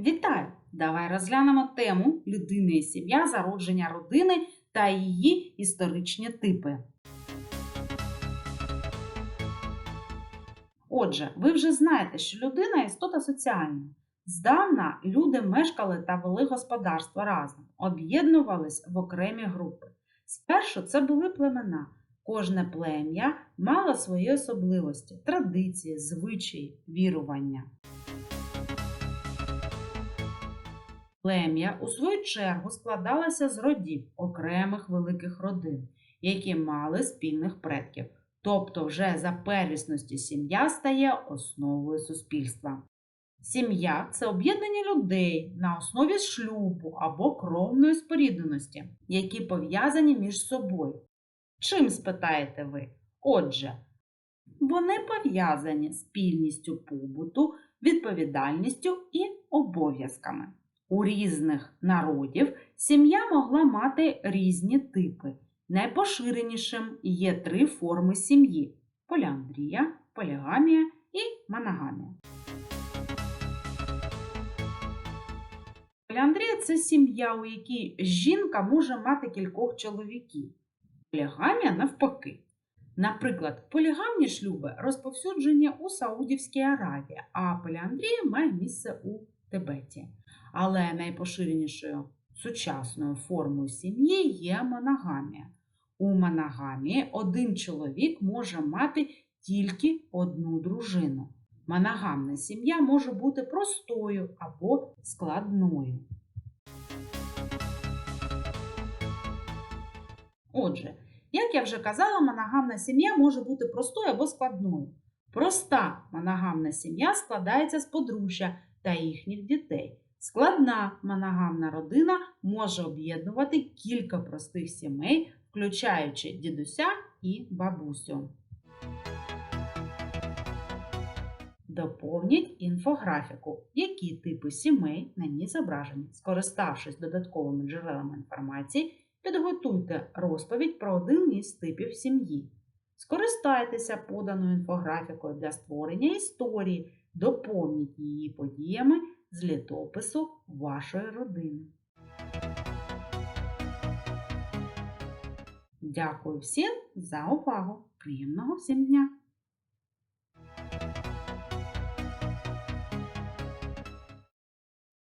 Вітаю! Давай розглянемо тему людина і сім'я, зародження родини та її історичні типи. Отже, ви вже знаєте, що людина істота соціальна. Здавна люди мешкали та вели господарство разом, об'єднувались в окремі групи. Спершу це були племена. Кожне плем'я мало свої особливості, традиції, звичаї, вірування. Плем'я, у свою чергу, складалося з родів окремих великих родин, які мали спільних предків. Тобто, вже за первісності сім'я стає основою суспільства. Сім'я це об'єднання людей на основі шлюбу або кровної спорідненості, які пов'язані між собою. Чим спитаєте ви? Отже, вони пов'язані спільністю побуту, відповідальністю і обов'язками. У різних народів сім'я могла мати різні типи. Найпоширенішим є три форми сім'ї: поліандрія, полігамія і моногамія. Поліандрія це сім'я, у якій жінка може мати кількох чоловіків. Полігамія навпаки. Наприклад, полігамні шлюби розповсюджені у Саудівській Аравії, а поліандрія має місце у Тибеті. Але найпоширенішою сучасною формою сім'ї є моногамія. У моногамії один чоловік може мати тільки одну дружину. Моногамна сім'я може бути простою або складною. Отже, як я вже казала, моногамна сім'я може бути простою або складною. Проста моногамна сім'я складається з подружжя та їхніх дітей. Складна моногамна родина може об'єднувати кілька простих сімей, включаючи дідуся і бабусю. Доповніть інфографіку, які типи сімей на ній зображені. Скориставшись додатковими джерелами інформації, підготуйте розповідь про один із типів сім'ї. Скористайтеся поданою інфографікою для створення історії, доповніть її подіями з літопису вашої родини. Дякую всім за увагу! Приємного всім дня!